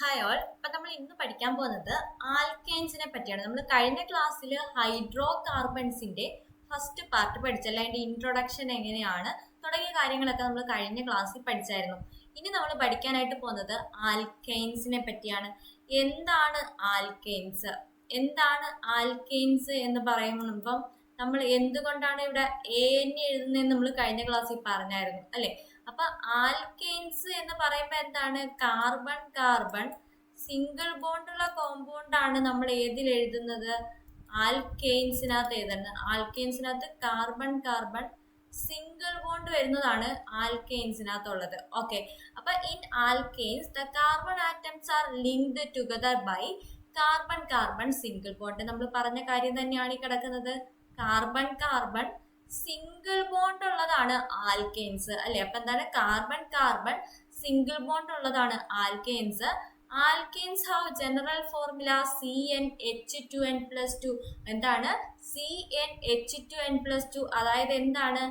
Hi all അപ്പൊ നമ്മൾ ഇന്ന് പഠിക്കാൻ പോകുന്നത് ആൽക്കൈൻസിനെ പറ്റിയാണ്. നമ്മൾ കഴിഞ്ഞ ക്ലാസ്സിൽ ഹൈഡ്രോ കാർബൺസിന്റെ ഫസ്റ്റ് പാർട്ട് പഠിച്ചല്ല? അതിന്റെ ഇൻട്രൊഡക്ഷൻ എങ്ങനെയാണ്? തുടങ്ങിയ കാര്യങ്ങളൊക്കെ നമ്മൾ കഴിഞ്ഞ ക്ലാസ്സിൽ പഠിച്ചായിരുന്നു. ഇനി നമ്മൾ പഠിക്കാനായിട്ട് പോകുന്നത് ആൽക്കൈൻസിനെ പറ്റിയാണ്. എന്താണ് ആൽക്കൈൻസ്? എന്താണ് ആൽക്കൈൻസ് എന്ന് പറയുമ്പോൾ നമ്മൾ എന്തുകൊണ്ടാണ് ഇവിടെ എ എൻ എഴുതുന്നതെന്ന് നമ്മൾ കഴിഞ്ഞ ക്ലാസ്സിൽ പറഞ്ഞായിരുന്നു അല്ലെ? അപ്പൊ ആൽക്കെയിൻസ് എന്ന് പറയുമ്പോൾ എന്താണ്? കാർബൺ കാർബൺ സിംഗിൾ ബോണ്ട് ഉള്ള കോമ്പൗണ്ട് ആണ് നമ്മൾ ഏതിൽ എഴുതുന്നത്? ആൽക്കെയിൻസിനകത്ത് എഴുതുന്നത് ആൽക്കെയിൻസിനകത്ത് കാർബൺ കാർബൺ സിംഗിൾ ബോണ്ട് വരുന്നതാണ് ആൽക്കെയിൻസിനകത്തുള്ളത് ഓക്കെ അപ്പൊ in alkanes the carbon atoms are linked together by carbon carbon single bond നമ്മൾ പറഞ്ഞ കാര്യം തന്നെയാണ് ഈ കിടക്കുന്നത്. കാർബൺ കാർബൺ സിംഗിൾ ബോണ്ട് ഉള്ളതാണ് ആൽക്കെയിൻസ് അല്ലെ? അപ്പൊ എന്താണ്? കാർബൺ കാർബൺ സിംഗിൾ ബോണ്ട് ഉള്ളതാണ് alkanes alkanes have general formula C N H two N plus two എന്താണ്? C N H two N plus two അതായത് എന്താണ്?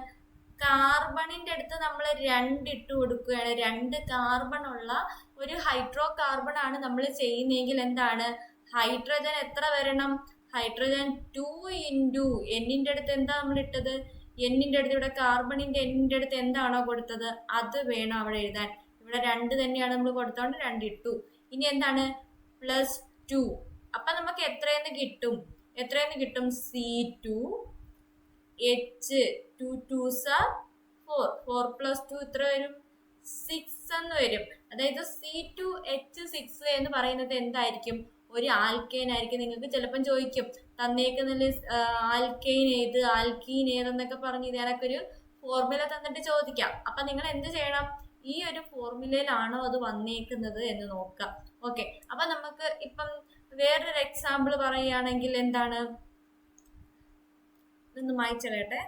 കാർബണിന്റെ അടുത്ത് നമ്മൾ രണ്ട് ഇട്ട് കൊടുക്കുകയാണ്. രണ്ട് കാർബൺ ഉള്ള ഒരു ഹൈഡ്രോ കാർബൺ ആണ് നമ്മൾ ചെയ്യുന്നതെങ്കിൽ എന്താണ്? ഹൈഡ്രജൻ എത്ര വരണം? ഹൈഡ്രജൻ ടു ഇന്റു എന്നിന്റെ അടുത്ത് എന്താ നമ്മൾ ഇട്ടത്? എന്നിന്റെ അടുത്ത് ഇവിടെ കാർബണിന്റെ എന്നിന്റെ അടുത്ത് എന്താണോ കൊടുത്തത്? അത് വേണം അവിടെ എഴുതാൻ. ഇവിടെ രണ്ട് തന്നെയാണ് നമ്മൾ കൊടുത്തോണ്ട് രണ്ട് ഇട്ടു. ഇനി എന്താണ്? Plus two. അപ്പം നമുക്ക് എത്രയെന്ന് കിട്ടും? എത്രയെന്ന് കിട്ടും? C two H two two sir four. Four plus two ഇത്ര വരും? സിക്സ് എന്ന് വരും. അതായത് സി ടു എച്ച് സിക്സ് എന്ന് പറയുന്നത് എന്തായിരിക്കും? ഒരു ആൽക്കെയിൻ ആയിരിക്കും. നിങ്ങൾക്ക് ചിലപ്പം ചോദിക്കും തന്നേക്കുന്നതിൽ ആൽക്കെയിൻ ഏത് ആൽക്കീൻ ഏതെന്നൊക്കെ പറഞ്ഞ് ഇതിനൊക്കെ ഒരു ഫോർമുല തന്നിട്ട് ചോദിക്കാം. അപ്പൊ നിങ്ങൾ എന്ത് ചെയ്യണം? ഈ ഒരു ഫോർമുലയിലാണോ അത് വന്നേക്കുന്നത് എന്ന് നോക്കാം ഓക്കെ അപ്പൊ നമുക്ക് ഇപ്പം വേറൊരു എക്സാമ്പിൾ പറയുകയാണെങ്കിൽ എന്താണ്? ഇതൊന്ന് മായിച്ചളയട്ടെ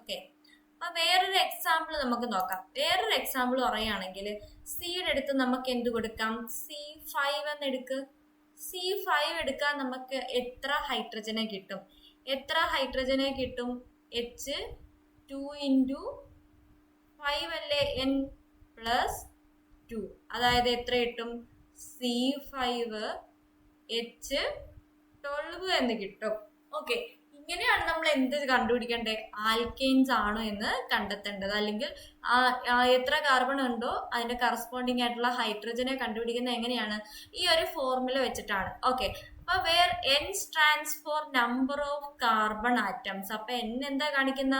ഓക്കെ അപ്പൊ വേറൊരു എക്സാമ്പിൾ നമുക്ക് നോക്കാം. വേറൊരു എക്സാമ്പിൾ പറയുകയാണെങ്കിൽ സിയുടെ അടുത്ത് നമുക്ക് എന്ത് കൊടുക്കാം? സി ഫൈവ് എന്ന് എടുക്ക് സി ഫൈവ് എടുക്കാൻ നമുക്ക് എത്ര ഹൈഡ്രജനെ കിട്ടും? എത്ര ഹൈഡ്രജനെ കിട്ടും? എച്ച് ടു ഇന്റു ഫൈവ് അല്ലേ? എൻ പ്ലസ് ടു അതായത് എത്ര കിട്ടും? സി ഫൈവ് എച്ച് ട്വൽവ് എന്ന് കിട്ടും. ഓക്കെ ഇങ്ങനെയാണ് നമ്മൾ എന്ത് കണ്ടുപിടിക്കേണ്ടത്? ആൽക്കെയിൻസ് ആണോ എന്ന് കണ്ടെത്തേണ്ടത്. അല്ലെങ്കിൽ എത്ര കാർബൺ ഉണ്ടോ അതിന്റെ കറസ്പോണ്ടിങ് ആയിട്ടുള്ള ഹൈഡ്രജനെ കണ്ടുപിടിക്കുന്നത് എങ്ങനെയാണ്? ഈ ഒരു ഫോർമുല വെച്ചിട്ടാണ്. ഓക്കെ അപ്പൊ where N stands for number of carbon atoms അപ്പൊ എൻ എന്താ കാണിക്കുന്ന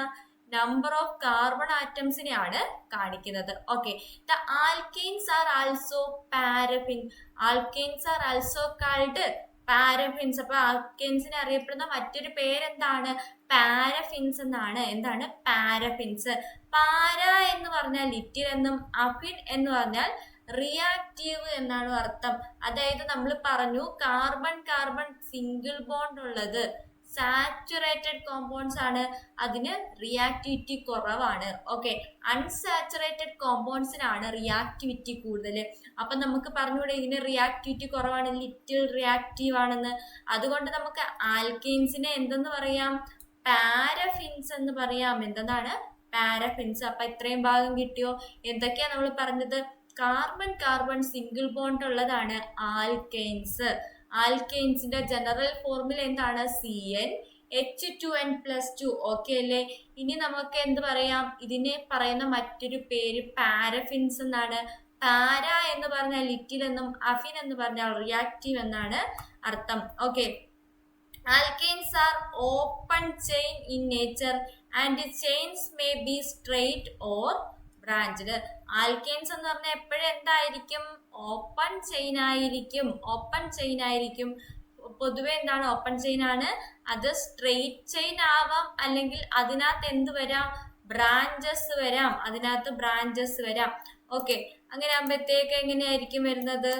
നമ്പർ ഓഫ് കാർബൺ ആറ്റംസിനെയാണ് കാണിക്കുന്നത്. Okay the alkanes are also paraffin alkanes are also called paraffins. അപ്പൊ ആൽക്കെയിൻസിനെ അറിയപ്പെടുന്ന മറ്റൊരു പേരെന്താണ്? പാരഫിൻസ് എന്നാണ്. എന്താണ്? പാരഫിൻസ്. പാര എന്ന് പറഞ്ഞാൽ ലിറ്റിൽ എന്നും അഫിൻ എന്ന് പറഞ്ഞാൽ റിയാക്റ്റീവ് എന്നാണ് അർത്ഥം. അതായത് നമ്മൾ പറഞ്ഞു കാർബൺ കാർബൺ സിംഗിൾ ബോണ്ട് ഉള്ളത്. സാച്ചുറേറ്റഡ് കോമ്പൗണ്ട്സ് ആണ്. അതിന് റിയാക്ടിവിറ്റി കുറവാണ്. ഓക്കെ അൺസാച്ചുറേറ്റഡ് കോമ്പൗണ്ട്സിനാണ് റിയാക്ടിവിറ്റി കൂടുതൽ അപ്പം നമുക്ക് പറഞ്ഞുകൂടെ ഇതിന് റിയാക്ടിവിറ്റി കുറവാണ് ലിറ്റിൽ റിയാക്റ്റീവ് ആണെന്ന്. അതുകൊണ്ട് നമുക്ക് ആൽക്കെയിൻസിനെ എന്തെന്ന് പറയാം? പാരഫിൻസ് എന്ന് പറയാം. എന്തെന്നാണ്? പാരഫിൻസ് അപ്പം ഇത്രയും ഭാഗം കിട്ടിയോ? എന്തൊക്കെയാണ് നമ്മൾ പറഞ്ഞത്? കാർബൺ കാർബൺ സിംഗിൾ ബോണ്ട് ഉള്ളതാണ് ആൽക്കെയിൻസ് ആൽക്കെയിൻസിന്റെ ജനറൽ ഫോർമുല എന്താണ്? C N H two N plus two okay അല്ലേ? ഇനി നമുക്ക് എന്ത് പറയാം? ഇതിനെ പറയുന്ന മറ്റൊരു പേര് പാരഫിൻസ് എന്നാണ്. പാര എന്ന് പറഞ്ഞാൽ ലിറ്റിൽ എന്നും അഫിൻ എന്ന് പറഞ്ഞാൽ റിയാക്റ്റീവ് എന്നാണ് അർത്ഥം. Okay alkanes are open chain in nature and chains may be straight or branched alkanes എന്ന് പറഞ്ഞാൽ എപ്പോഴും എന്തായിരിക്കും? ഓപ്പൺ ചെയിൻ ആയിരിക്കും. ഓപ്പൺ ചെയിൻ ആയിരിക്കും. പൊതുവെ എന്താണ്? ഓപ്പൺ ചെയിൻ ആണ്. അത് സ്ട്രെയിറ്റ് ചെയിൻ ആവാം. അല്ലെങ്കിൽ അതിനകത്ത് എന്ത് വരാം? ബ്രാഞ്ചസ് വരാം. അതിനകത്ത് ബ്രാഞ്ചസ് വരാം. ഓക്കെ. അങ്ങനെ ആകുമ്പോഴത്തേക്ക് എങ്ങനെയായിരിക്കും വരുന്നത്?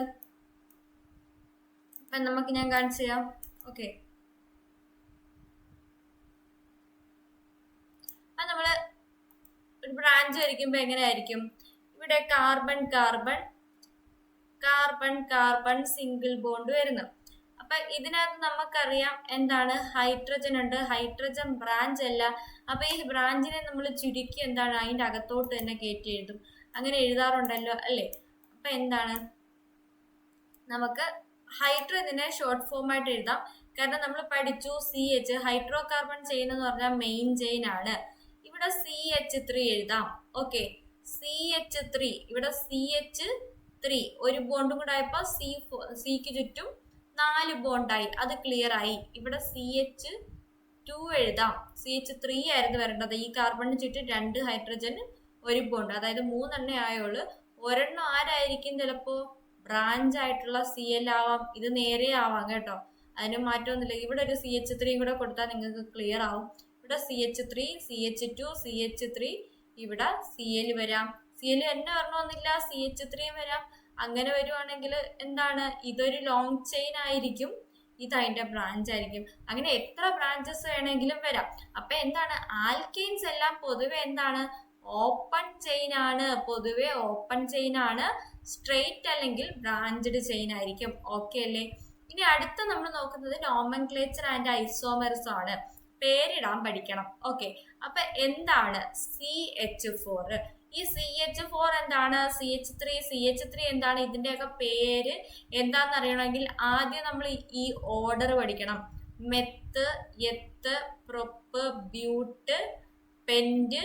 ഇപ്പൊ നമുക്ക് ഞാൻ കാണിച്ചു തരാം. ഓക്കെ അപ്പൊ നമ്മൾ ഒരു ബ്രാഞ്ച് വരയ്ക്കുമ്പോൾ എങ്ങനെയായിരിക്കും? ഇവിടെ carbon carbon carbon carbon single bond വരുന്നു. അപ്പൊ ഇതിനകത്ത് നമുക്കറിയാം എന്താണ്? ഹൈഡ്രജൻ ഉണ്ട്. ഹൈഡ്രജൻ ബ്രാഞ്ച് അല്ല. അപ്പൊ ഈ ബ്രാഞ്ചിനെ നമ്മൾ ചുരുക്കി എന്താണ്? അതിന്റെ അകത്തോട്ട് തന്നെ കയറ്റി എഴുതും. അങ്ങനെ എഴുതാറുണ്ടല്ലോ അല്ലേ? അപ്പൊ എന്താണ്? നമുക്ക് ഹൈഡ്രജനെ ഷോർട്ട് ഫോം ആയിട്ട് എഴുതാം. കാരണം നമ്മൾ പഠിച്ചു C H hydrocarbon chain എന്ന് പറഞ്ഞാൽ മെയിൻ ചെയിൻ ആണ്. ഇവിടെ സി എച്ച് ത്രീ എഴുതാം. ഓക്കെ സി എച്ച് ത്രീ ഇവിടെ സി എച്ച് ത്രീ ഒരു ബോണ്ടും കൂടെ ആയപ്പോൾ സി സിക്ക് ചുറ്റും നാല് ബോണ്ടായി അത് ക്ലിയർ ആയി. ഇവിടെ സി എച്ച് ടു എഴുതാം. സി എച്ച് ത്രീ ആയിരുന്നു വരേണ്ടത്. ഈ കാർബണിന് ചുറ്റും രണ്ട് ഹൈഡ്രജൻ ഒരു ബോണ്ട് അതായത് മൂന്നെണ്ണ ആയുള്ളൂ. ഒരെണ്ണം ആരായിരിക്കും ചിലപ്പോ? ബ്രാഞ്ച് ആയിട്ടുള്ള സി എൽ ആവാം. ഇത് നേരെ ആവാം കേട്ടോ. അതിന് മാറ്റമൊന്നുമില്ല ഇവിടെ ഒരു സി എച്ച് ത്രീയും കൂടെ കൊടുത്താൽ നിങ്ങൾക്ക് ക്ലിയർ ആവും. ഇവിടെ C H three C H two C H three ഇവിടെ സി എൽ വരാം. സി എൽ തന്നെ വരണമെന്നില്ല സി എച്ച് ത്രീയും വരാം. അങ്ങനെ വരുവാണെങ്കിൽ എന്താണ്? ഇതൊരു ലോങ് ചെയിൻ ആയിരിക്കും. ഇത് അതിന്റെ ബ്രാഞ്ച് ആയിരിക്കും. അങ്ങനെ എത്ര ബ്രാഞ്ചസ് വേണമെങ്കിലും വരാം. അപ്പൊ എന്താണ്? ആൽക്കെയിൻസ് എല്ലാം പൊതുവെ എന്താണ്? ഓപ്പൺ ചെയിൻ ആണ്. പൊതുവെ ഓപ്പൺ ചെയിൻ ആണ്. സ്ട്രെയിറ്റ് അല്ലെങ്കിൽ ബ്രാഞ്ചഡ് ചെയിൻ ആയിരിക്കും. ഓക്കെ അല്ലേ? ഇനി അടുത്ത നമ്മൾ നോക്കുന്നത് നോമൻക്ലേച്ചർ ആൻഡ് ഐസോമർസ് ആണ്. പേരിടാൻ പഠിക്കണം. ഓക്കെ അപ്പൊ എന്താണ് സി എച്ച് ഫോർ ഈ സി എച്ച് ഫോർ എന്താണ്? C H three C H three എന്താണ് ഇതിന്റെയൊക്കെ പേര്? എന്താന്ന് അറിയണമെങ്കിൽ ആദ്യം നമ്മൾ ഈ ഓർഡർ പഠിക്കണം. Meth eth prop but pent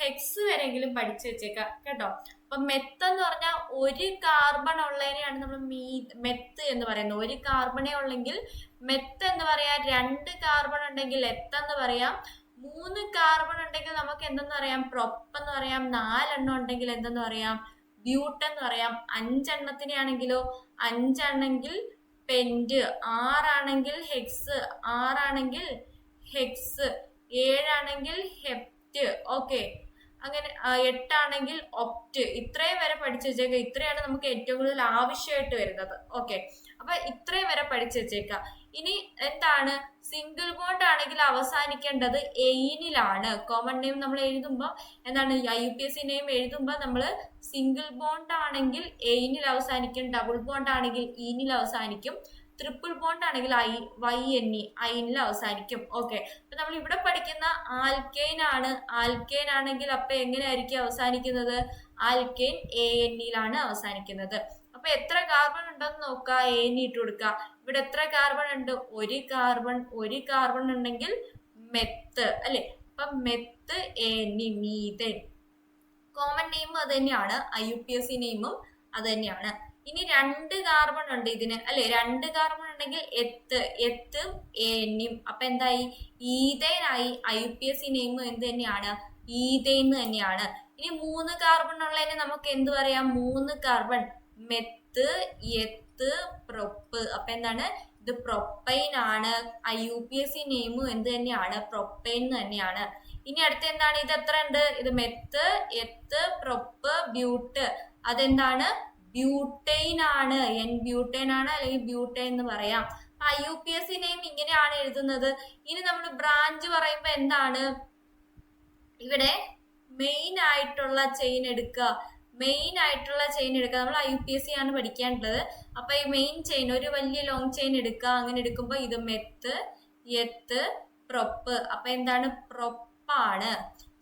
hex വരെങ്കിലും പഠിച്ചു വെച്ചേക്കാം കേട്ടോ? അപ്പൊ മെത്ത് എന്ന് പറഞ്ഞാൽ ഒരു കാർബൺ ഉള്ളതിനെയാണ് നമ്മൾ മീ മെത്ത് എന്ന് പറയുന്നത്. ഒരു കാർബണേ ഉള്ളെങ്കിൽ മെത്ത് എന്ന് പറയാം രണ്ട് കാർബൺ ഉണ്ടെങ്കിൽ എത്തെന്ന് പറയാം. മൂന്ന് കാർബൺ ഉണ്ടെങ്കിൽ നമുക്ക് എന്തെന്ന് പറയാം? പ്രൊപ്പ് എന്ന് പറയാം. നാലെണ്ണം ഉണ്ടെങ്കിൽ എന്തെന്ന് പറയാം? ബ്യൂട്ട് എന്ന് പറയാം. അഞ്ചെണ്ണത്തിനാണെങ്കിലോ അഞ്ചെണ്ണെങ്കിൽ പെന്റ് ആറാണെങ്കിൽ ഹെക്സ് ആറാണെങ്കിൽ ഹെക്സ് ഏഴാണെങ്കിൽ ഹെപ്റ്റ് ഓക്കെ അങ്ങനെ എട്ടാണെങ്കിൽ ഒപ്റ്റ് ഇത്രയും വരെ പഠിച്ചു വെച്ചേക്കുക ഇത്രയാണ് നമുക്ക് ഏറ്റവും കൂടുതൽ ആവശ്യമായിട്ട് വരുന്നത്. ഓക്കെ അപ്പൊ ഇത്രയും വരെ പഠിച്ചു വെച്ചേക്കുക ഇനി എന്താണ്? സിംഗിൾ ബോണ്ട് ആണെങ്കിൽ അവസാനിക്കേണ്ടത് എയിനിലാണ് കോമൺ നെയിം നമ്മൾ എഴുതുമ്പോൾ എന്താണ്? I U P S C name എഴുതുമ്പോൾ നമ്മൾ സിംഗിൾ ബോണ്ട് ആണെങ്കിൽ എയിനിൽ അവസാനിക്കും. ഡബിൾ ബോണ്ട് ആണെങ്കിൽ ഈനിൽ അവസാനിക്കും. ട്രിപ്പിൾ ബോണ്ട് ആണെങ്കിൽ ഐ വൈ എൻ ഇ ഐനിൽ അവസാനിക്കും. ഓക്കെ അപ്പൊ നമ്മൾ ഇവിടെ പഠിക്കുന്ന ആൽക്കെയിൻ ആണ്. ആൽക്കെയിൻ ആണെങ്കിൽ അപ്പൊ എങ്ങനെയായിരിക്കും അവസാനിക്കുന്നത്? ആൽക്കെയിൻ എ എൻ ഇയിലാണ് അവസാനിക്കുന്നത്. അപ്പൊ എത്ര കാർബൺ ഉണ്ടെന്ന് നോക്കുക. എ എൻ ഇട്ട് കൊടുക്കുക. ഇവിടെ എത്ര കാർബൺ ഉണ്ട്? ഒരു കാർബൺ ഒരു കാർബൺ ഉണ്ടെങ്കിൽ മെത്ത് അല്ലെ? അപ്പൊ മെത്ത് എ എൻ ഇ മീതെ കോമൺ നെയിം അത് തന്നെയാണ്. I U P S C നെയിമും അത് തന്നെയാണ്. ഇനി രണ്ട് കാർബൺ ഉണ്ട് ഇതിന്. അല്ലെ? രണ്ട് കാർബൺ ഉണ്ടെങ്കിൽ എത്ത് എത്ത് എന്നും അപ്പൊ എന്തായി? ഈതേനായി ഐ പി എസ് സി നെയിമും എന്ത് തന്നെയാണ്? ഈതേൻ തന്നെയാണ്. ഇനി മൂന്ന് കാർബൺ ഉള്ളതിന് നമുക്ക് എന്ത് പറയാം? മൂന്ന് കാർബൺ മെത്ത് എത്ത് പ്രൊപ്പ്. അപ്പൊ എന്താണ്? ഇത് പ്രൊപ്പൈൻ ആണ്. I U P S C name എന്ത് തന്നെയാണ്? പ്രൊപ്പൈൻ തന്നെയാണ്. ഇനി അടുത്ത എന്താണ്? ഇത് എത്ര ഉണ്ട് ഇത് മെത്ത് എത്ത് പ്രൊപ്പ് ബ്യൂട്ട്. അതെന്താണ്? ബ്യൂട്ടൈൻ ആണ്. എൻ ബ്യൂട്ടൈൻ ആണ് അല്ലെങ്കിൽ ബ്യൂട്ടൈൻ എന്ന് പറയാം. അപ്പൊ I U P S name ഇങ്ങനെയാണ് എഴുതുന്നത്. ഇനി നമ്മൾ ബ്രാഞ്ച് പറയുമ്പോൾ എന്താണ്? ഇവിടെ മെയിൻ ആയിട്ടുള്ള ചെയിൻ എടുക്കുക. മെയിൻ ആയിട്ടുള്ള ചെയിൻ എടുക്കുക. നമ്മൾ I U P S C ആണ് പഠിക്കേണ്ടത് അപ്പൊ ഈ മെയിൻ ചെയിൻ ഒരു വലിയ ലോങ് ചെയിൻ എടുക്കുക. അങ്ങനെ എടുക്കുമ്പോൾ ഇത് മെത്ത് എത്ത് പ്രൊപ്പ് അപ്പൊ എന്താണ്? പ്രൊപ്പാണ്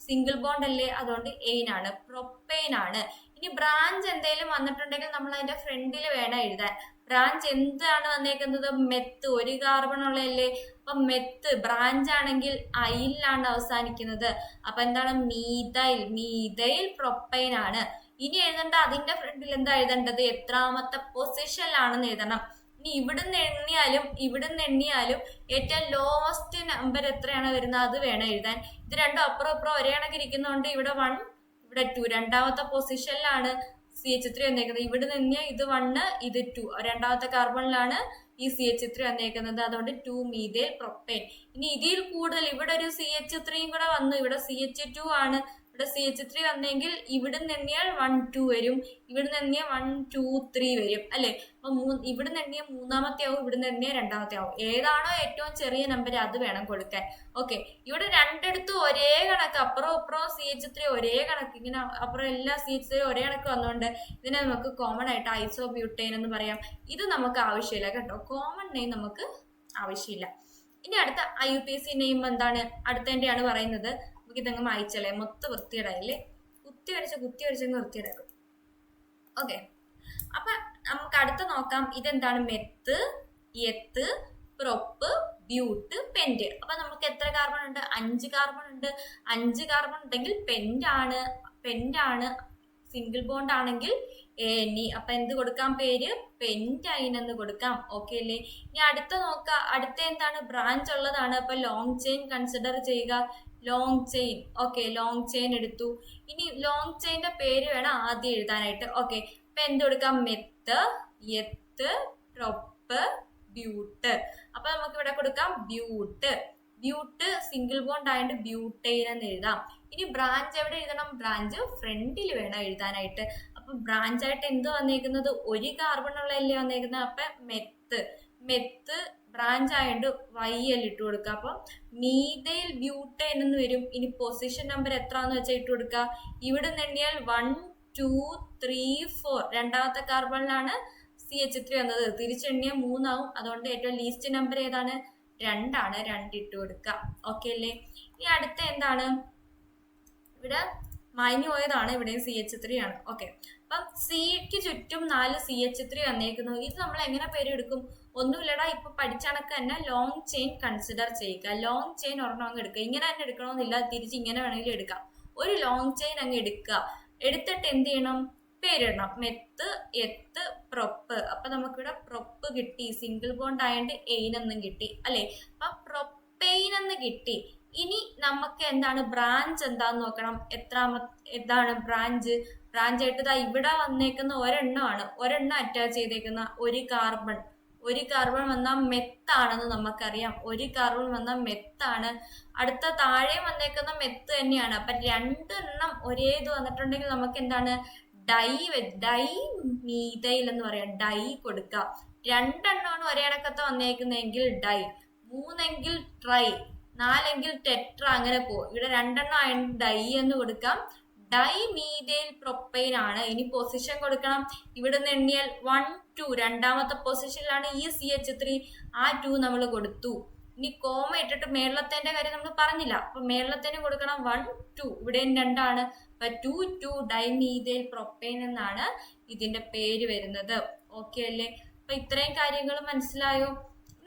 സിംഗിൾ ബോണ്ട് അല്ലേ? അതുകൊണ്ട് എയിൻ ആണ്. പ്രൊപ്പെയിൻ ആണ്. ഇനി ബ്രാഞ്ച് എന്തെങ്കിലും വന്നിട്ടുണ്ടെങ്കിൽ നമ്മൾ അതിന്റെ ഫ്രണ്ടിൽ വേണം എഴുതാൻ. ബ്രാഞ്ച് എന്താണ് വന്നേക്കുന്നത്? മെത്ത്. ഒരു കാർബൺ ഉള്ളതല്ലേ? അപ്പൊ മെത്ത്. ബ്രാഞ്ച് ആണെങ്കിൽ ഐലാണ് അവസാനിക്കുന്നത്. അപ്പൊ എന്താണ്? മീതൈൽ. മീതൈൽ പ്രൊപ്പൈൻ ആണ്. ഇനി എഴുതേണ്ട അതിന്റെ ഫ്രണ്ടിൽ എന്താ എഴുതേണ്ടത്? എത്രാമത്തെ പൊസിഷനിലാണെന്ന് എഴുതണം. ഇനി ഇവിടുന്ന് എണ്ണിയാലും ഇവിടുന്ന് എണ്ണിയാലും ഏറ്റവും ലോവസ്റ്റ് നമ്പർ എത്രയാണ് വരുന്നത്? അത് വേണം എഴുതാൻ. ഇത് രണ്ടും അപ്പുറം അപ്പുറം ഒരേ ഇവിടെ വൺ ഇവിടെ ടു രണ്ടാമത്തെ പൊസിഷനിലാണ് സി എച്ച് ത്രീ വന്നേക്കുന്നത്. ഇവിടെ നിന്ന് ഇത് വണ്ണ് ഇത് ടു രണ്ടാമത്തെ കാർബണിലാണ് ഈ സി എച്ച് ത്രീ വന്നേക്കുന്നത്. അതുകൊണ്ട് ടു മീതേൽ പ്രൊപ്പൈൻ ഇനി ഇതിൽ കൂടുതൽ ഇവിടെ ഒരു സി എച്ച് ത്രീയും കൂടെ വന്നു. ഇവിടെ സി എച്ച് ടു ആണ്. ഇവിടെ ഇവിടെ സി എച്ച് ത്രീ വന്നെങ്കിൽ ഇവിടുന്ന് എണ്ണിയാൽ വൺ ടു വരും. ഇവിടുന്ന് എണ്ണിയാൽ വൺ ടു ത്രീ വരും അല്ലെ? അപ്പൊ മൂ ഇവിടുന്ന് എണ്ണിയാൽ മൂന്നാമത്തെ ആവും ഇവിടുന്ന് എണ്ണിയാൽ രണ്ടാമത്തെ ആവും. ഏതാണോ ഏറ്റവും ചെറിയ നമ്പർ അത് വേണം കൊടുക്കാൻ. ഓക്കെ ഇവിടെ രണ്ടിടത്തും ഒരേ കണക്ക് അപ്പുറം അപ്പുറം സി എച്ച് ത്രീ ഒരേ കണക്ക്. ഇങ്ങനെ അപ്പുറം എല്ലാ സി എച്ച് ത്രീ ഒരേ കണക്ക് വന്നുകൊണ്ട് ഇതിനെ നമുക്ക് കോമൺ ആയിട്ട് ഐസോ ബ്യൂട്ടൈൻ എന്ന് പറയാം. ഇത് നമുക്ക് ആവശ്യമില്ല കേട്ടോ. കോമൺ നെയിം നമുക്ക് ആവശ്യമില്ല. ഇനി അടുത്ത I U P S C name എന്താണ്? അടുത്തതിന്റെയാണ് പറയുന്നത്. നമുക്ക് ഇതങ്ങ് മായിച്ചല്ലേ മൊത്തം വൃത്തിയിടായില്ലേ കുത്തി വരച്ച് കുത്തി വരച്ചങ്ങ് വൃത്തിയിടാക്കും ഓക്കെ അപ്പൊ നമുക്ക് അടുത്ത നോക്കാം. ഇതെന്താണ്? Meth eth prop but pent അപ്പൊ നമുക്ക് എത്ര കാർബൺ ഉണ്ട്? അഞ്ച് കാർബൺ ഉണ്ട്. അഞ്ച് കാർബൺ ഉണ്ടെങ്കിൽ പെന്റ് ആണ്. പെന്റ് ആണ്. സിംഗിൾ ബോണ്ട് ആണെങ്കിൽ എനി അപ്പൊ എന്ത് കൊടുക്കാം പേര്? പെന്റൈൻ എന്ന് കൊടുക്കാം. ഓക്കെ അല്ലേ? ഇനി അടുത്ത നോക്ക. അടുത്ത എന്താണ്? ബ്രാഞ്ച് ഉള്ളതാണ്. അപ്പൊ ലോങ് ചെയിൻ കൺസിഡർ ചെയ്യുക. Long chain okay long chain എടുത്തു. ഇനി ലോങ് ചെയിന്റെ പേര് വേണം ആദ്യം എഴുതാനായിട്ട്. ഓക്കെ അപ്പൊ എന്ത് കൊടുക്കാം? മെത്ത് എത്ത് പ്രൊപ്പ് ബ്യൂട്ട് അപ്പൊ നമുക്ക് ഇവിടെ കൊടുക്കാം ബ്യൂട്ട് ബ്യൂട്ട് സിംഗിൾ ബോണ്ട് ആയതുകൊണ്ട് ബ്യൂട്ടെയിൻ എന്ന് എഴുതാം. ഇനി ബ്രാഞ്ച് എവിടെ എഴുതണം? ബ്രാഞ്ച് ഫ്രണ്ടിൽ വേണം എഴുതാനായിട്ട്. അപ്പൊ ബ്രാഞ്ച് ആയിട്ട് എന്ത് വന്നേക്കുന്നത്? ഒരു കാർബൺ ഉള്ളതല്ലേ വന്നേക്കുന്നത്? അപ്പൊ മെത്ത്. മെത്ത് ബ്രാഞ്ച് ആയിട്ട് വൈ എൽ ഇട്ട് കൊടുക്കുക അപ്പം മീതയിൽ ബ്യൂട്ടൈൻ എന്ന് വരും. ഇനി പൊസിഷൻ നമ്പർ എത്ര എന്ന് വെച്ചാൽ ഇട്ട് കൊടുക്കുക ഇവിടെ നിന്ന് എണ്ണിയാൽ വൺ ടു ത്രീ ഫോർ രണ്ടാമത്തെ കാർബണിലാണ് സി എച്ച് ത്രീ വന്നത്. തിരിച്ചെണ്ണിയ മൂന്നാവും. അതുകൊണ്ട് ഏറ്റവും ലീസ്റ്റ് നമ്പർ ഏതാണ്? രണ്ടാണ്. രണ്ട് ഇട്ട് കൊടുക്കുക ഓക്കെ അല്ലേ? ഇനി അടുത്ത എന്താണ്? ഇവിടെ മൈനി പോയതാണ് ഇവിടെ സി എച്ച് ത്രീ ആണ്. ഓക്കെ അപ്പം സിക്ക് ചുറ്റും നാല് സി എച്ച് ത്രീ വന്നേക്കുന്നു. ഇത് നമ്മൾ എങ്ങനെ പേര് എടുക്കും ഒന്നുമില്ലടാ ഇപ്പൊ പഠിച്ചണക്ക് തന്നെ ലോങ് ചെയിൻ കൺസിഡർ ചെയ്യുക. ലോങ് ചെയിൻ ഒരെണ്ണം അങ്ങ് എടുക്കുക. ഇങ്ങനെ തന്നെ എടുക്കണമെന്നില്ല തിരിച്ച് ഇങ്ങനെ വേണമെങ്കിലും എടുക്കാം. ഒരു ലോങ് ചെയിൻ അങ്ങ് എടുക്കുക. എടുത്തിട്ട് എന്ത് ചെയ്യണം? പേരിടണം. Meth eth prop. അപ്പൊ നമുക്കിവിടെ പ്രൊപ്പ് കിട്ടി. സിംഗിൾ ബോണ്ട് ആയതുകൊണ്ട് എയിൻ എന്നും കിട്ടി. അല്ലെ? അപ്പൊ പ്രൊപ്പെയിൻ എന്ന് കിട്ടി. ഇനി നമുക്ക് എന്താണ് ബ്രാഞ്ച് എന്താന്ന് നോക്കണം. എത്ര എന്താണ് ബ്രാഞ്ച് ബ്രാഞ്ച് ആയിട്ട് ഇതാ ഇവിടെ വന്നേക്കുന്ന ഒരെണ്ണമാണ്. ഒരെണ്ണം അറ്റാച്ച് ചെയ്തേക്കുന്ന ഒരു കാർബൺ ഒരു കാർബൺ വന്നാൽ മെത്താണെന്ന് നമുക്കറിയാം. ഒരു കാർബൺ വന്നാൽ മെത്താണ് അടുത്ത താഴെ വന്നേക്കുന്ന മെത്ത് തന്നെയാണ്. അപ്പൊ രണ്ടെണ്ണം ഒരേ ഇത് വന്നിട്ടുണ്ടെങ്കിൽ നമുക്ക് എന്താണ്? ഡൈ ഡൈ മീതയിൽ എന്ന് പറയാം. ഡൈ കൊടുക്കാം. രണ്ടെണ്ണമാണ് ഒരേ അടക്കത്തെ വന്നേക്കുന്നതെങ്കിൽ ഡൈ. മൂന്നെങ്കിൽ ട്രൈ. നാലെങ്കിൽ ടെട്ര അങ്ങനെ പോകും ഇവിടെ രണ്ടെണ്ണം ആയതുകൊണ്ട് ഡൈ എന്ന് കൊടുക്കാം. ഡൈ മീതേൽ പ്രൊപ്പൈൻ ആണ്. ഇനി പൊസിഷൻ കൊടുക്കണം. ഇവിടെ നിന്ന് എണ്ണിയാൽ വൺ ടു രണ്ടാമത്തെ പൊസിഷനിലാണ് ഈ സി എച്ച് ത്രീ ആ ടു നമ്മൾ കൊടുത്തു. ഇനി കോമ ഇട്ടിട്ട് മേളത്തേന്റെ കാര്യം നമ്മൾ പറഞ്ഞില്ല. അപ്പൊ മേളത്തേന് കൊടുക്കണം വൺ ടു ഇവിടെയും രണ്ടാണ്. അപ്പൊ ടു ടു മീതേൽ പ്രൊപ്പൈൻ എന്നാണ് ഇതിന്റെ പേര് വരുന്നത്. ഓക്കെ അല്ലേ? അപ്പൊ ഇത്രയും കാര്യങ്ങൾ മനസ്സിലായോ?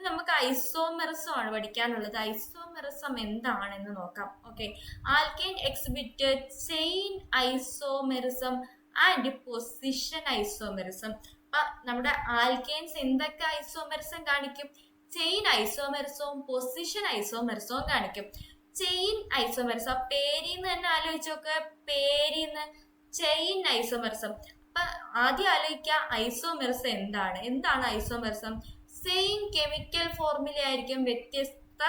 നമുക്ക് ഐസോമെറിസം ആണ് പഠിക്കാനുള്ളത്. ഐസോമെറിസം എന്താണെന്ന് നോക്കാം. Okay alkyne exhibit chain isomerism and position isomerism അപ്പൊ നമ്മുടെ ആൽക്കൈൻസ് എന്തൊക്കെ ഐസോമെറിസം കാണിക്കും? ചെയിൻ ഐസോമെറിസവും പൊസിഷൻ ഐസോമെറിസവും കാണിക്കും. ചെയിൻ ഐസോമെറിസം പേരിന്ന് തന്നെ ആലോചിച്ച് നോക്കുക പേരിന്ന് ചെയിൻ ഐസോമെറിസം അപ്പൊ ആദ്യം ആലോചിക്കുക ഐസോമെറിസം എന്താണ്? എന്താണ് ഐസോമെറിസം സെയിം കെമിക്കൽ ഫോർമുല ആയിരിക്കും വ്യത്യസ്ത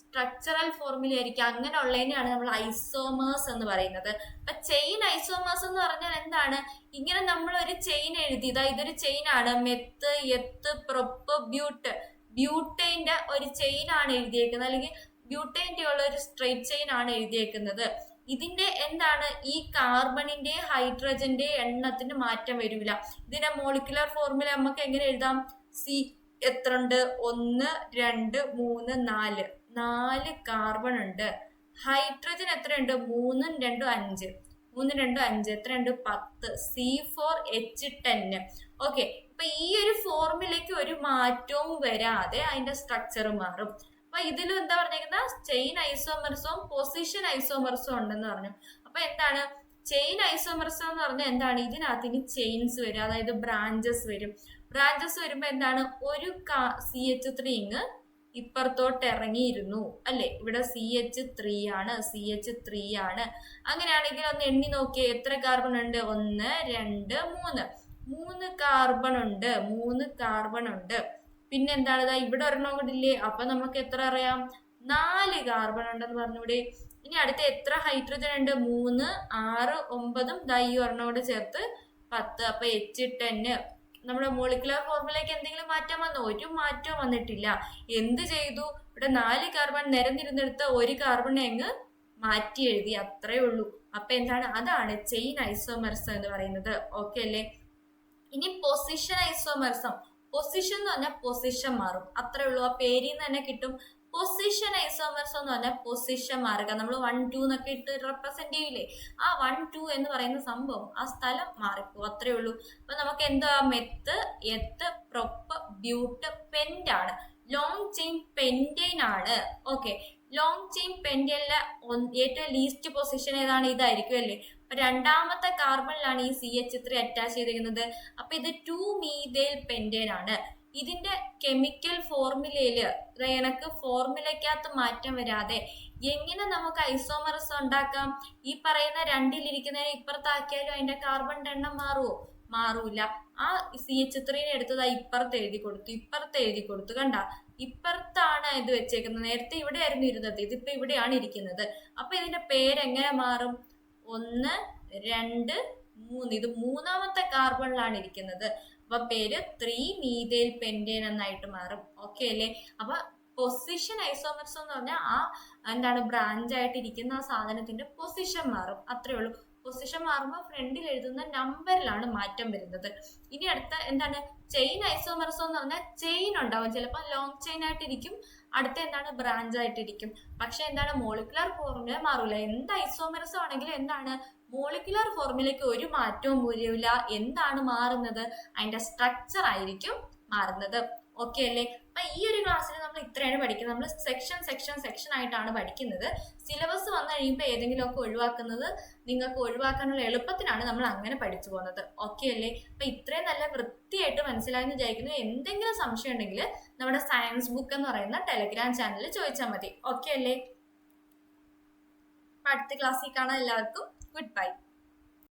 സ്ട്രക്ചറൽ ഫോർമുല ആയിരിക്കും. അങ്ങനെ ഉള്ളതിനെയാണ് നമ്മൾ ഐസോമേഴ്സ് എന്ന് പറയുന്നത്. അപ്പൊ ചെയിൻ ഐസോമേഴ്സ് എന്ന് പറഞ്ഞാൽ എന്താണ്? ഇങ്ങനെ നമ്മൾ ഒരു ചെയിൻ എഴുതി ഇതാ ഇതൊരു ചെയിൻ ആണ്. Meth eth prop ബ്യൂട്ട്. ബ്യൂട്ടൈന്റെ ഒരു ചെയിൻ ആണ് എഴുതിയേക്കുന്നത്. അല്ലെങ്കിൽ ബ്യൂട്ടൈന്റെ ഉള്ള ഒരു സ്ട്രേറ്റ് ചെയിൻ ആണ് എഴുതിയേക്കുന്നത്. ഇതിന്റെ എന്താണ്? ഈ കാർബണിന്റെ ഹൈഡ്രജന്റെ എണ്ണത്തിന് മാറ്റം വരില്ല. ഇതിന്റെ മോളിക്കുലർ ഫോർമുല നമുക്ക് എങ്ങനെ എഴുതാം? സി എത്ര ഉണ്ട് ഒന്ന് രണ്ട് മൂന്ന് നാല്. നാല് കാർബൺ ഉണ്ട്. ഹൈഡ്രജൻ എത്രയുണ്ട്? മൂന്നും രണ്ടും അഞ്ച്. മൂന്ന് രണ്ടും അഞ്ച്. എത്രയുണ്ട്? പത്ത്. C four H ten okay അപ്പൊ ഈ ഒരു ഫോർമുലയ്ക്ക് ഒരു മാറ്റവും വരാതെ അതിന്റെ സ്ട്രക്ചർ മാറും. അപ്പൊ ഇതിലും എന്താ പറഞ്ഞിരിക്കുന്നത് ചെയിൻ ഐസോമർസവും പൊസിഷൻ ഐസോമർസവും ഉണ്ടെന്ന് പറഞ്ഞു. അപ്പൊ എന്താണ്? ചെയിൻ ഐസോമർസം എന്ന് പറഞ്ഞാൽ എന്താണ്? ഇതിനകത്ത് ഇനി ചെയിൻസ് വരും. അതായത് ബ്രാഞ്ചസ് വരും. ബ്രാഞ്ചസ് വരുമ്പോ എന്താണ്? ഒരു സി എച്ച് ത്രീ ഇങ്ങ് ഇപ്പുറത്തോട്ട് ഇറങ്ങിയിരുന്നു അല്ലെ? ഇവിടെ സി എച്ച് ത്രീ ആണ് സി എച്ച് ത്രീ ആണ്. അങ്ങനെയാണെങ്കിൽ ഒന്ന് എണ്ണി നോക്കിയേ എത്ര കാർബൺ ഉണ്ട്? ഒന്ന് രണ്ട് മൂന്ന്. മൂന്ന് കാർബൺ ഉണ്ട് മൂന്ന് കാർബൺ ഉണ്ട്. പിന്നെ എന്താണ് ഇവിടെ ഒരെണ്ണം കൂടി ഇല്ലേ? അപ്പൊ നമുക്ക് എത്ര അറിയാം? നാല് കാർബൺ ഉണ്ടെന്ന് പറഞ്ഞൂടെ. ഇനി അടുത്ത എത്ര ഹൈഡ്രജൻ ഉണ്ട്? മൂന്ന് ആറ് ഒമ്പതും ദാ ഒരെണ്ണം കൂടെ ചേർത്ത് പത്ത്. അപ്പൊ എച്ച് ടെന്ന് നമ്മുടെ മോളിക്കുലർ ഫോർമുലയ്ക്ക് എന്തെങ്കിലും മാറ്റം വന്നോ? ഒരു മാറ്റവും വന്നിട്ടില്ല. എന്ത് ചെയ്തു? ഇവിടെ നാല് കാർബൺ നിരന്നിരുന്നെടുത്ത് ഒരു കാർബണെ അങ്ങ് മാറ്റി എഴുതി. അത്രേ ഉള്ളൂ. അപ്പൊ എന്താണ്? അതാണ് ചെയിൻ ഐസോമർസം എന്ന് പറയുന്നത്. ഓക്കെ അല്ലേ? ഇനി പൊസിഷൻ ഐസോമർസം പൊസിഷൻ എന്ന് പറഞ്ഞാൽ പൊസിഷൻ മാറും. അത്രേ ഉള്ളൂ. ആ പേരിൽ നിന്ന് തന്നെ കിട്ടും. പൊസിഷൻ ഐസോമേഴ്സ് എന്ന് പറഞ്ഞാൽ പൊസിഷൻ മാറുക നമ്മൾ വൺ ടു എന്നൊക്കെ ഇട്ട് റെപ്രസെന്റ് ചെയ്യില്ലേ? ആ വൺ ടു എന്ന് പറയുന്ന സംഭവം ആ സ്ഥലം മാറിപ്പോ. അത്രേ ഉള്ളൂ. അപ്പൊ നമുക്ക് എന്താ meth eth prop but pent ആണ്. ലോങ് ചെയിൻ പെൻഡൈൻ ആണ്. ഓക്കെ ലോങ് ചെയിൻ പെന്റൈനിലെ ഏറ്റവും ലീസ്റ്റ് പൊസിഷൻ ഏതാണ്? ഇതായിരിക്കും അല്ലേ? രണ്ടാമത്തെ കാർബണിലാണ് ഈ സി എച്ച് ത്രീ അറ്റാച്ച് ചെയ്തിരിക്കുന്നത്. അപ്പൊ ഇത് ടു മീതേൽ പെൻഡൈൻ ആണ്. ഇതിന്റെ കെമിക്കൽ ഫോർമുലയിൽ എനക്ക് ഫോർമുലയ്ക്കകത്ത് മാറ്റം വരാതെ എങ്ങനെ നമുക്ക് ഐസോമറസ് ഉണ്ടാക്കാം? ഈ പറയുന്ന രണ്ടിലിരിക്കുന്നതിന് ഇപ്പുറത്താക്കിയാലും അതിന്റെ കാർബൺ എണ്ണം മാറുമോ മാറൂല. ആ സി എച്ച് ത്രീനെ എടുത്തത് ഇപ്പുറത്ത് എഴുതി കൊടുത്തു ഇപ്പുറത്ത് എഴുതി കൊടുത്തു. കണ്ട? ഇപ്പുറത്താണ് ഇത് വെച്ചേക്കുന്നത്. നേരത്തെ ഇവിടെ ആയിരുന്നു ഇരുന്നത്. ഇതിപ്പോ ഇവിടെയാണ് ഇരിക്കുന്നത്. അപ്പൊ ഇതിന്റെ പേര് എങ്ങനെ മാറും? ഒന്ന് രണ്ട് മൂന്ന്. ഇത് മൂന്നാമത്തെ കാർബണിലാണ് ഇരിക്കുന്നത്. അപ്പൊ പേര് ത്രീ മീതേൽ പെൻഡേൻ എന്നായിട്ട് മാറും. ഓക്കെ അല്ലേ? അപ്പൊ പൊസിഷൻ ഐസോമർസ് എന്ന് പറഞ്ഞാൽ ആ എന്താണ് ബ്രാഞ്ച് ആയിട്ട് ഇരിക്കുന്ന ആ സാധനത്തിന്റെ പൊസിഷൻ മാറും. അത്രേ ഉള്ളൂ. പൊസിഷൻ മാറുമ്പോൾ ഫ്രണ്ടിൽ എഴുതുന്ന നമ്പറിലാണ് മാറ്റം വരുന്നത്. ഇനി അടുത്ത എന്താണ്? ചെയിൻ ഐസോമർസം എന്ന് പറഞ്ഞാൽ ചെയിൻ ഉണ്ടാവും. ചിലപ്പോൾ ലോങ് ചെയിൻ ആയിട്ടിരിക്കും. അടുത്ത എന്താണ് ബ്രാഞ്ച് ആയിട്ടിരിക്കും. പക്ഷെ എന്താണ് മോളിക്കുലർ ഫോർമുല മാറൂല. എന്ത് ഐസോമർസം ആണെങ്കിലും എന്താണ് മോളിക്കുലർ ഫോർമുലയ്ക്ക് ഒരു മാറ്റവും വരില്ല. എന്താണ് മാറുന്നത്? അതിന്റെ സ്ട്രക്ചർ ആയിരിക്കും മാറുന്നത്. ഓക്കെ അല്ലേ? അപ്പൊ ഈ ഒരു ക്ലാസ്സിൽ നമ്മൾ ഇത്രയാണ് പഠിക്കുന്നത്. നമ്മൾ സെക്ഷൻ സെക്ഷൻ സെക്ഷൻ ആയിട്ടാണ് പഠിക്കുന്നത്. സിലബസ് വന്നു കഴിയുമ്പോൾ ഏതെങ്കിലും ഒക്കെ ഒഴിവാക്കുന്നത് നിങ്ങൾക്ക് ഒഴിവാക്കാനുള്ള എളുപ്പത്തിനാണ് നമ്മൾ അങ്ങനെ പഠിച്ചു പോകുന്നത്. ഓക്കെ അല്ലേ? അപ്പൊ ഇത്രയും നല്ല വൃത്തിയായിട്ട് മനസ്സിലായെന്ന് വിചാരിക്കുന്നു. എന്തെങ്കിലും സംശയം ഉണ്ടെങ്കിൽ നമ്മുടെ സയൻസ് ബുക്ക് എന്ന് പറയുന്ന ടെലഗ്രാം ചാനലിൽ ചോദിച്ചാൽ മതി. ഓക്കെ അല്ലേ? അടുത്ത ക്ലാസ്സിൽ കാണാൻ എല്ലാവർക്കും. Good bye